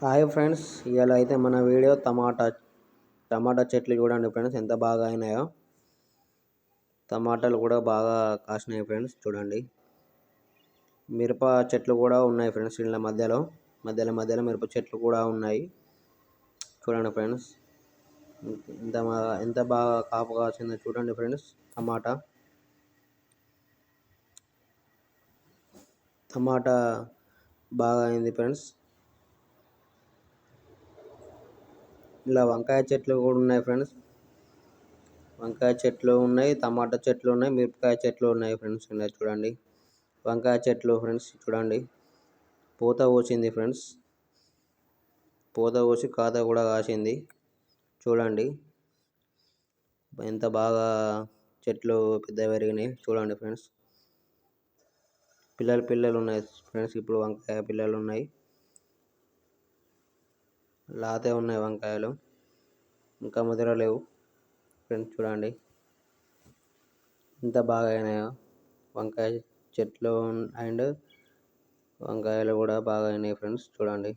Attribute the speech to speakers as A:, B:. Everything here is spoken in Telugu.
A: హాయ్ ఫ్రెండ్స్ ఇవాళ అయితే మన వీడియో టమాటా టమాటా చెట్లు చూడండి ఫ్రెండ్స్ ఎంత బాగా అయినాయో. టమాటాలు కూడా బాగా కాసినాయి ఫ్రెండ్స్ చూడండి. మిరప చెట్లు కూడా ఉన్నాయి ఫ్రెండ్స్ ఇళ్ళ మధ్యలో. మధ్యలో మధ్యలో మిరప చెట్లు కూడా ఉన్నాయి. చూడండి ఫ్రెండ్స్ ఎంత బాగా ఎంత బాగా కాపు కాసిందో చూడండి ఫ్రెండ్స్ టమాటా. టమాటా బాగా అయింది ఫ్రెండ్స్. ఇలా వంకాయ చెట్లు కూడా ఉన్నాయి ఫ్రెండ్స్. వంకాయ చెట్లు ఉన్నాయి టమాటా చెట్లు ఉన్నాయి మిరపకాయ చెట్లు ఉన్నాయి ఫ్రెండ్స్. ఉన్నాయి చూడండి. వంకాయ చెట్లు ఫ్రెండ్స్ చూడండి. పూత పోసింది ఫ్రెండ్స్. పూత పోసి కాత కూడా కాసింది. చూడండి. ఎంత బాగా చెట్లు పెద్ద పెరిగినాయి చూడండి ఫ్రెండ్స్. పిల్లలు పిల్లలు ఉన్నాయి ఫ్రెండ్స్. ఇప్పుడు వంకాయ పిల్లలు ఉన్నాయి. లాతే ఉన్నాయి వంకాయలు. ఇంకా ముద్ర లేవు. ఫ్రెండ్స్ చూడండి. ఎంత బాగా అయినాయో. వంకాయ చెట్లు అండ్ వంకాయలు కూడా బాగా అయినాయి ఫ్రెండ్స్ చూడండి.